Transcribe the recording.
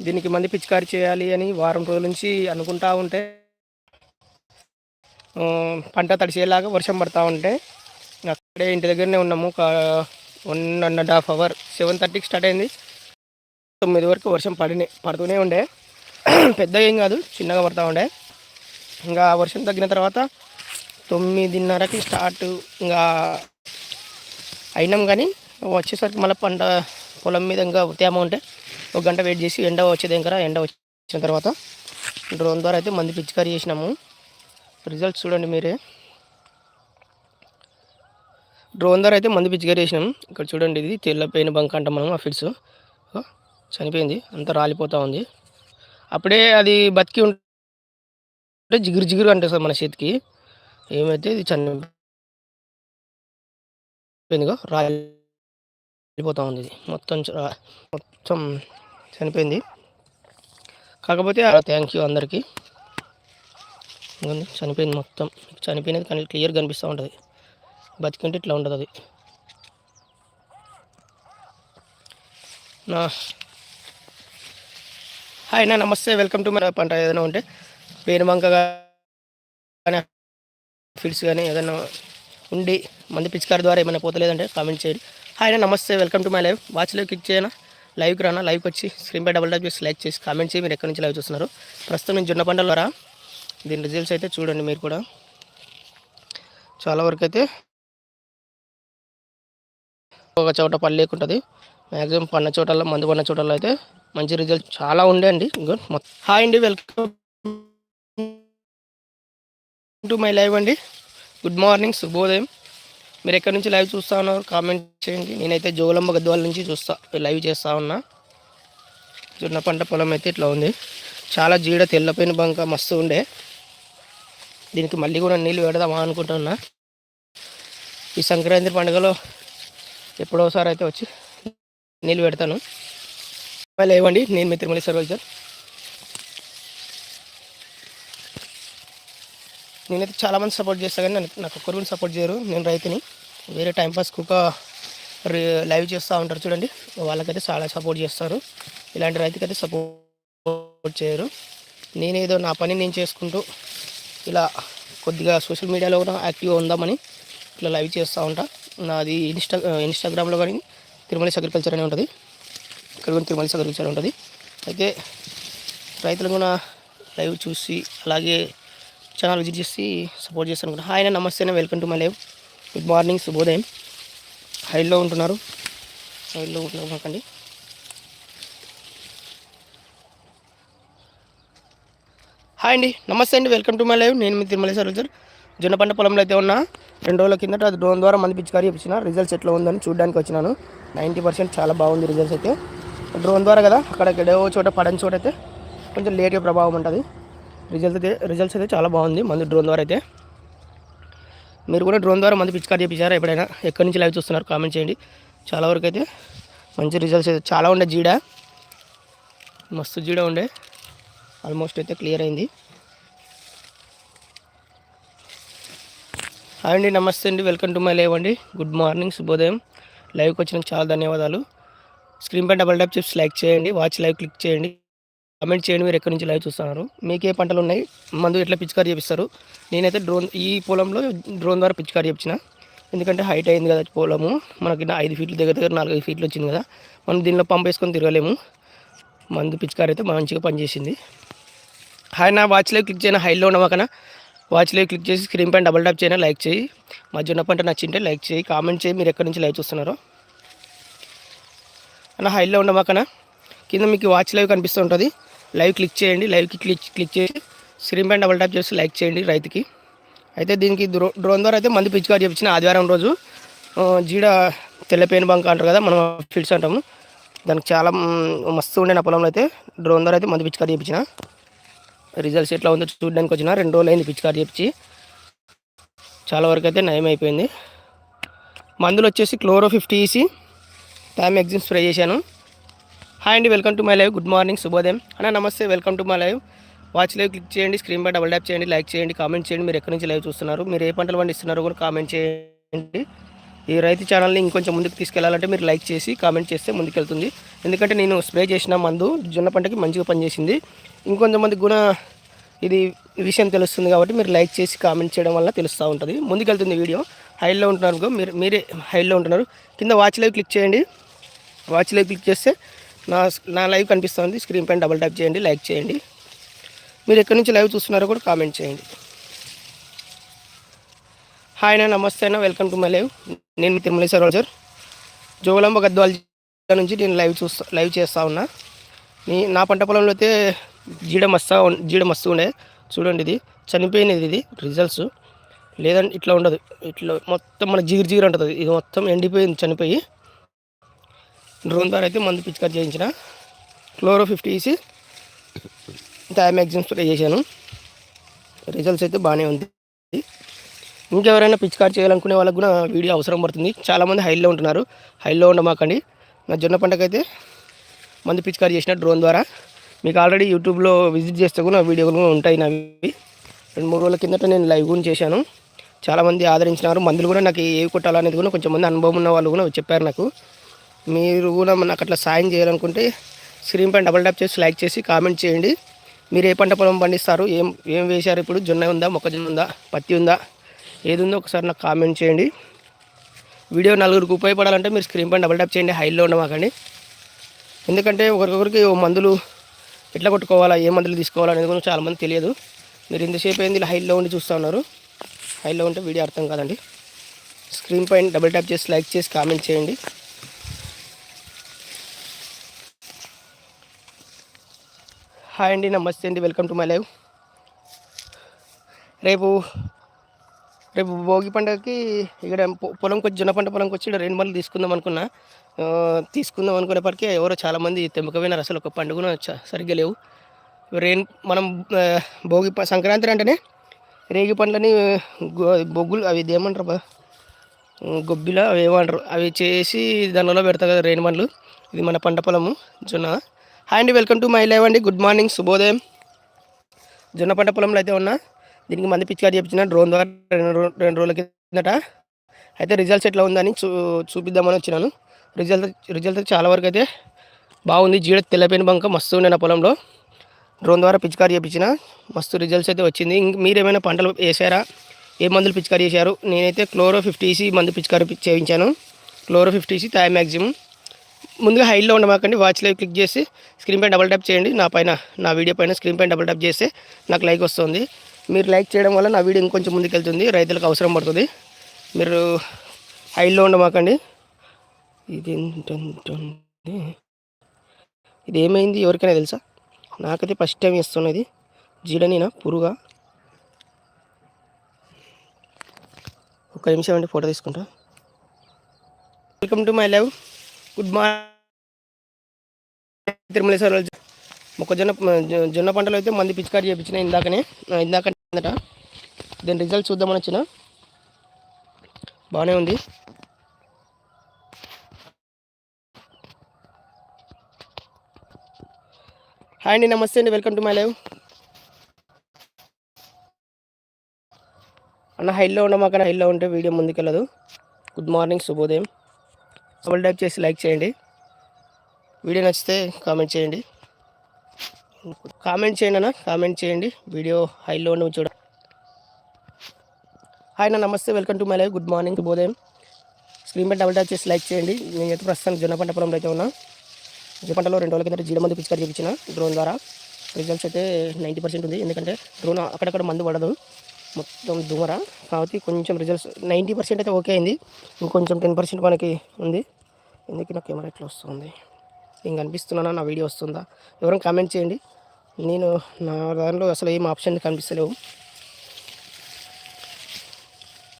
దీనికి మంది పిచికారి చేయాలి అని వారం రోజుల నుంచి అనుకుంటా ఉంటే పంట తడిసేలాగా వర్షం పడతా ఉంటే అక్కడే ఇంటి దగ్గరనే ఉన్నాము. ఒక one and half hour seven థర్టీకి స్టార్ట్ అయింది. తొమ్మిది వరకు వర్షం పడినే పడుతూనే ఉండే. పెద్దగా ఏం కాదు చిన్నగా పడతా ఉండే. ఇంకా వర్షం తగ్గిన తర్వాత తొమ్మిదిన్నరకి స్టార్ట్ ఇంకా అయినాం కానీ వచ్చేసరికి మళ్ళీ పంట పొలం మీద ఇంకా తేమ ఉంటే ఒక గంట వెయిట్ చేసి ఎండ వచ్చేది ఇంకా ఎండ వచ్చిన తర్వాత డ్రోన్ ద్వారా అయితే మంది పిచికారీ చేసినాము. రిజల్ట్స్ చూడండి మీరే. డ్రోన్ ద్వారా అయితే మందు పిచికారీ చేసినాం. ఇక్కడ చూడండి ఇది తెల్లపోయిన బంక్ అంటాం మనం ఆ ఫిడ్స్ చనిపోయింది. అంతా రాలిపోతూ ఉంది. అప్పుడే అది బతికి ఉంటే జిగురు జిగురు అంటే సార్ మన చేతికి. ఏమైతే ఇది చనిపోయిందిగా రాలి వెళ్ళిపోతూ ఉంది. ఇది మొత్తం మొత్తం చనిపోయింది. కాకపోతే థ్యాంక్ యూ అందరికీ. చనిపోయింది మొత్తం. చనిపోయినది కానీ క్లియర్ కనిపిస్తూ ఉంటుంది. బతికుంటే ఇట్లా ఉంటుంది అది. నా హాయ్ నా నమస్తే. వెల్కమ్ టు మై పంట ఏదైనా ఉంటే పేరుమంక కానీ ఫీడ్స్ కానీ ఏదైనా ఉండి మంది పిచికారి ద్వారా ఏమైనా పోతలేదంటే కామెంట్ చేయండి. హాయ్ అన్న నమస్తే వెల్కమ్ టు మై లైవ్. వాచ్లో క్లిక్ చేయనా? లైవ్కి రానా? లైవ్కి వచ్చి స్క్రీన్ పై డబుల్ టైప్ చేసి లైక్ చేసి కామెంట్ చేసి మీరు ఎక్కడి నుంచి లైవ్ చూస్తున్నారు? ప్రస్తుతం నేను జొన్న పంటల ద్వారా దీని రిజల్ట్స్ అయితే చూడండి మీరు కూడా. చాలా వరకు అయితే ఒక చోట పని లేకుంటుంది. మ్యాక్సిమం పన్న చోటల్లో మందు పన్న చోటల్లో అయితే మంచి రిజల్ట్ చాలా ఉండే అండి. గుడ్ మొత్తం హాయ్ అండి వెల్కమ్ టు మై లైవ్ అండి. గుడ్ మార్నింగ్ శుభోదయం. మీరు ఎక్కడి నుంచి లైవ్ చూస్తా ఉన్నారు కామెంట్ చేయండి. నేనైతే జోలమ్మ గద్వాల నుంచి చూస్తా లైవ్ చేస్తా ఉన్నా. జొన్న పంట పొలం అయితే ఇట్లా ఉంది. చాలా జీడ తెల్లపోయిన బంక మస్తు ఉండే. దీనికి మళ్ళీ కూడా నీళ్ళు పెడదామా అనుకుంటున్నా. ఈ సంక్రాంతి పండుగలో ఎప్పుడోసారి అయితే వచ్చి నీళ్ళు పెడతాను. మళ్ళీ నేను మీ తిరుమల సర్వల్చర్ నేనైతే చాలామంది సపోర్ట్ చేస్తాను కానీ నాకు ఒక్కరు సపోర్ట్ చేయరు నేను రైతుని. వేరే టైంపాస్ కుక్క లైవ్ చేస్తూ ఉంటారు చూడండి. వాళ్ళకైతే చాలా సపోర్ట్ చేస్తారు. ఇలాంటి రైతుకైతే సపోర్ట్ చేయరు. నేనేదో నా పని నేను చేసుకుంటూ ఇలా కొద్దిగా సోషల్ మీడియాలో కూడా యాక్టివ్గా ఉందామని ఇట్లా లైవ్ చేస్తూ ఉంటా. నాది ఇన్స్టా ఇన్స్టాగ్రామ్లో కానీ తిరుమల అగ్రికల్చర్ అని ఉంటుంది. ఇక్కడ కూడా తిరుమల అగ్రికల్చర్ ఉంటుంది. అయితే రైతులు కూడా లైవ్ చూసి అలాగే ఛానల్ విజిట్ చేసి సపోర్ట్ చేస్తాను కూడా హాయ్ నమస్తే welcome to my live good morning శుభోదయం హైల్లో ఉంటున్నారు. హైల్లో ఉంటున్నారు మాకండి. హాయ్ అండి. నమస్తే అండి. వెల్కమ్ టు మై లైవ్ నేను మీ తిరుమల సార్ జొన్న పంట పొలంలో అయితే ఉన్నా. రెండు రోజుల కిందట అది డ్రోన్ ద్వారా మంది పిచ్చికారి ఇచ్చిన రిజల్ట్స్ ఎట్లా ఉందని చూడడానికి వచ్చినాను. నైంటీ పర్సెంట్ చాలా బాగుంది రిజల్ట్స్ అయితే. డ్రోన్ ద్వారా కదా అక్కడ ఎక్కడో చోట పడని చోట అయితే కొంచెం లేట్గా ప్రభావం ఉంటుంది. రిజల్ట్ అయితే రిజల్ట్స్ అయితే చాలా బాగుంది మంది డ్రోన్ ద్వారా అయితే. మీరు కూడా డ్రోన్ ద్వారా మంది పిచ్చికారి చేయించారా ఎప్పుడైనా? ఎక్కడి నుంచి లైవ్ చూస్తున్నారు? కామెంట్ చేయండి. చాలా వరకు అయితే మంచి రిజల్ట్స్ అయితే చాలా ఉండే జీడ. మస్తు జీడ ఉండే. ఆల్మోస్ట్ అయితే క్లియర్ అయింది. హాయ్ అండి నమస్తే అండి. వెల్కమ్ టు మై లైవ్ అండి. గుడ్ మార్నింగ్ శుభోదయం లైవ్కి వచ్చినందుకు చాలా ధన్యవాదాలు. స్క్రీన్ పై డబల్ ట్యాప్ చిప్స్ లైక్ చేయండి. వాచ్ లైవ్ క్లిక్ చేయండి. కామెంట్ చేయండి మీరు ఎక్కడి నుంచి లైవ్ చూస్తున్నారు. మీకు ఏ పంటలు ఉన్నాయి? మందు ఎట్లా పిచికారి చేపిస్తారు? నేనైతే డ్రోన్ ఈ పొలంలో డ్రోన్ ద్వారా పిచికారి చేపించిన ఎందుకంటే హైట్ అయింది కదా పొలము. మనకి ఐదు ఫీట్లు దగ్గర దగ్గర నాలుగైదు ఫీట్లు వచ్చింది కదా. మనం దీనిలో పంప్ వేసుకొని తిరగలేము. మందు పిచికారి అయితే మంచిగా పనిచేసింది. హాయ్ నా వాచ్ లైవ్ క్లిక్ చేయను? హైలో ఉన్నవాకన వాచ్ లైవ్ క్లిక్ చేసి స్క్రీన్ పైన డబల్ ట్యాప్ చేయనా? లైక్ చేయి. మా జొన్న పంట నచ్చింటే లైక్ చేయి. కామెంట్ చేయి మీరు ఎక్కడి నుంచి లైవ్ చూస్తున్నారో. అన్న హైలో ఉండమాకన కింద మీకు వాచ్ లైవ్ కనిపిస్తూ ఉంటుంది. లైవ్ క్లిక్ చేయండి లైవ్కి క్లిక్ క్లిక్ చేసి స్క్రీన్ పైన డబల్ ట్యాప్ చేసి లైక్ చేయండి రైతుకి. అయితే దీనికి డ్రో డ్రోన్ ద్వారా అయితే మంది పిచ్చిగా చెప్పించిన ఆదివారం రోజు జీడ తెల్లపేను బంక అంటారు కదా మనం ఫిల్స్ అంటాము. దానికి చాలా మస్తు ఉండే నా పొలంలో అయితే డ్రోన్ ద్వారా అయితే మంది పిచ్చికారు చేయించిన రిజల్ట్స్ ఎట్లా ఉందో చూడడానికి వచ్చిన రెండు రోజులు అయింది పిచ్చికారు చేపించి. చాలా వరకు అయితే నయం అయిపోయింది. మందులు వచ్చేసి క్లోరో ఫిఫ్టీ ఈసీ టైమ్ ఎగ్జిమ్ స్ప్రే చేశాను. హాయ్ అండి welcome to my live good morning శుభోదయం అన్న నమస్తే welcome to my live watch live click చేయండి స్క్రీన్ పై డబల్ ట్యాప్ చేయండి లైక్ చేయండి కామెంట్ చేయండి. మీరు ఎక్కడి నుంచి లైవ్ చూస్తున్నారు? మీరు ఏ పంటలు పండిస్తున్నారో కూడా కామెంట్ చేయండి. ఈ రైతు ఛానల్ని ఇంకొంచెం ముందుకు తీసుకెళ్ళాలంటే మీరు లైక్ చేసి కామెంట్ చేస్తే ముందుకెళ్తుంది. ఎందుకంటే నేను స్ప్రే చేసిన మందు జొన్న పంటకి మంచిగా పనిచేసింది. ఇంకొంతమందికి కూడా ఇది విషయం తెలుస్తుంది కాబట్టి మీరు లైక్ చేసి కామెంట్ చేయడం వల్ల తెలుస్తూ ఉంటుంది. ముందుకెళ్తుంది వీడియో. హైలో ఉంటున్నారు మీరు మీరే హైలో ఉంటున్నారు. కింద వాచ్ లైవ్ క్లిక్ చేయండి. వాచ్ లైవ్ క్లిక్ చేస్తే నా నా లైవ్ కనిపిస్తుంది. స్క్రీన్ పైన డబల్ ట్యాప్ చేయండి లైక్ చేయండి. మీరు ఎక్కడి నుంచి లైవ్ చూస్తున్నారో కూడా కామెంట్ చేయండి. హాయ్ అన్న నమస్తే అన్న వెల్కమ్ టు మై లైవ్. నేను మీ తిరుమలేశ్వర రోజర్ జోగులాంబ గద్వాల జిల్లా నుంచి నేను లైవ్ చూస్తా లైవ్ చేస్తూ ఉన్నా. నీ నా పంట పొలంలో అయితే జీడ మస్తా ఉం- జీడ మస్తు ఉండే. చూడండి ఇది. చనిపోయినది ఇది రిజల్ట్స్ లేదంటే ఇట్లా ఉండదు. ఇట్లా మొత్తం మన జిగిరి జిగిరి ఉంటుంది ఇది మొత్తం ఎండిపోయింది చనిపోయి. డ్రోన్ ద్వారా అయితే మందు పిచికారి చేయించిన. క్లోరో ఫిఫ్టీ వేసి మ్యాక్సిమం స్ప్రే చేశాను. రిజల్ట్స్ అయితే బాగానే ఉంది. ఇంకెవరైనా పిచికారి చేయాలనుకునే వాళ్ళకి కూడా వీడియో అవసరం పడుతుంది. చాలామంది హైలో ఉంటున్నారు. హైలో ఉండమాకండి. నా జొన్న పంటకైతే మందు పిచికారి చేసిన డ్రోన్ ద్వారా. మీకు ఆల్రెడీ యూట్యూబ్లో విజిట్ చేస్తే కూడా వీడియోలు కూడా ఉంటాయి నావి. రెండు మూడు రోజుల కిందట నేను లైవ్ కూడా చేశాను. చాలామంది ఆదరించినారు. మందులు కూడా నాకు ఏవి కొట్టాలనేది కూడా కొంచెం మంది అనుభవం ఉన్న వాళ్ళు కూడా చెప్పారు నాకు. మీరు కూడా నాకు అట్లా సాయం చేయాలనుకుంటే స్క్రీన్ పైన డబల్ ట్యాప్ చేసి లైక్ చేసి కామెంట్ చేయండి. మీరు ఏ పంట పొలం పండిస్తారు? ఏం ఏం వేశారు ఇప్పుడు? జొన్న ఉందా? మొక్కజొన్న ఉందా? పత్తి ఉందా? ఏది ఉందో ఒకసారి నాకు కామెంట్ చేయండి. వీడియో నలుగురికి ఉపయోగపడాలంటే మీరు స్క్రీన్ పైన డబల్ ట్యాప్ చేయండి. హైలో ఉండమాకండి. ఎందుకంటే ఒకరికొకరికి మందులు ఎట్లా కొట్టుకోవాలా ఏ మందులు తీసుకోవాలా అనేది కూడా చాలామంది తెలియదు. మీరు ఇంతసేపు ఏంది హైల్లో హైలో ఉండి చూస్తూ ఉన్నారు? హైలో ఉంటే వీడియో అర్థం కాదండి. స్క్రీన్ పైన డబుల్ ట్యాప్ చేసి లైక్ చేసి కామెంట్ చేయండి. హాయ్ అండి నమస్తే అండి వెల్కమ్ టు మై లైవ్. రేపు రేపు భోగి పండుగకి ఇక్కడ పొ- పొలంకి వచ్చి జొన్న పంట పొలంకి వచ్చి ఇక్కడ రెండు మళ్ళీ తీసుకుందాం అనుకున్నా. తీసుకుందాం అనుకునేప్పటికీ ఎవరో చాలామంది తెమ్మకపోయినారు. అసలు ఒక పండుగ సరిగ్గా లేవు. రేన్ మనం భోగి సంక్రాంతి అంటేనే రేగి పండ్లని బొగ్గులు అవి ఇది ఏమంటారు బా? గొబ్బిలా అవి ఏమంటారు? అవి చేసి దానిలో పెడతారు కదా రేణి పండ్లు ఇది మన పంట పొలము జొన్న. హాయ్ అండి వెల్కమ్ టు మై లైవ్ అండి. గుడ్ మార్నింగ్ శుభోదయం జొన్న పంట పొలంలో అయితే ఉన్నా. దీనికి మంది పిచ్చికారు చెప్పించిన డ్రోన్ ద్వారా రెండు రెండు రోజుల కిందట అయితే రిజల్ట్స్ ఎట్లా ఉందని చూ చూపిద్దామని వచ్చినాను. రిజల్ట్ రిజల్ట్ చాలా వరకు అయితే బాగుంది. జీడ తెల్లపోయిన బంక మస్తు ఉండే నా పొలంలో. డ్రోన్ ద్వారా పిచికారి చేయించిన మస్తు రిజల్ట్స్ అయితే వచ్చింది. ఇంక మీరేమైనా పంటలు వేసారా? ఏ మందులు పిచ్చికారు చేశారు? నేనైతే క్లోరో ఫిఫ్టీసి మందు పిచికారి చేయించాను. క్లోరో ఫిఫ్టీసి థాయ్ మ్యాక్సిమం ముందుగా హైలో ఉండమాకండి వాచ్ లైవ్ క్లిక్ చేసి స్క్రీన్ పైన డబుల్ ట్యాప్ చేయండి. నా పైన నా వీడియో పైన స్క్రీన్ పైన డబుల్ ట్యాప్ చేస్తే నాకు లైక్ వస్తుంది. మీరు లైక్ చేయడం వల్ల నా వీడియో ఇంకొంచెం ముందుకెళ్తుంది రైతులకు అవసరం పడుతుంది. మీరు హైలో ఉండమాకండి. ఇది ఏంటంటే ఇది ఏమైంది ఎవరికైనా తెలుసా? నాకైతే ఫస్ట్ టైం ఇస్తున్నది జీడనీనా పురుగా? ఒక నిమిషం అండి ఫోటో తీసుకుంటా. Welcome to my live good morning Tirumaleshwara మొక్కజొన్న జొ- జొన్న పంటలో అయితే మంది పిచికారి చేయించిన ఇందాకనే ఇందాక అందట దీని రిజల్ట్ చూద్దామని వచ్చిన. బాగానే ఉంది. హాయ్ అండి నమస్తే అండి వెల్కమ్ టు మై లైవ్. అన్న హైల్లో ఉండమాకన్నా హైల్లో ఉంటే వీడియో ముందుకెళ్ళదు. గుడ్ మార్నింగ్ శుభోదయం. డబుల్ టైప్ చేసి లైక్ చేయండి. వీడియో నచ్చితే కామెంట్ చేయండి. కామెంట్ చేయండి అన్న కామెంట్ చేయండి. వీడియో హైలో ఉండి చూడ హాయ్ అన్న నమస్తే. Welcome to my live good morning బోదేం screen పై డబుల్ ట్యాప్ చేసి లైక్ చేయండి. నేను అయితే ప్రస్తుతానికి జొన్న పంట పొలంలో అయితే ఉన్నా. జొన్న పంటలో రెండు రోజుల కింద జీడ మందు పిచికారి డ్రోన్ ద్వారా. రిజల్ట్స్ అయితే నైంటీ పర్సెంట్ ఉంది. ఎందుకంటే డ్రోన్ అక్కడక్కడ మందు పడదు. మొత్తం దుమర. కాబట్టి కొంచెం రిజల్ట్స్ నైంటీ పర్సెంట్ అయితే ఓకే అయింది. ఇంకొంచెం టెన్ పర్సెంట్ మనకి ఉంది. ఎందుకు నా కెమెరా ఎట్లా వస్తుంది? నేను కనిపిస్తున్నానా? నా వీడియో వస్తుందా? ఎవరైనా కామెంట్ చేయండి. నేను నా దానిలో అసలు ఏం ఆప్షన్ కనిపిస్తలేవు.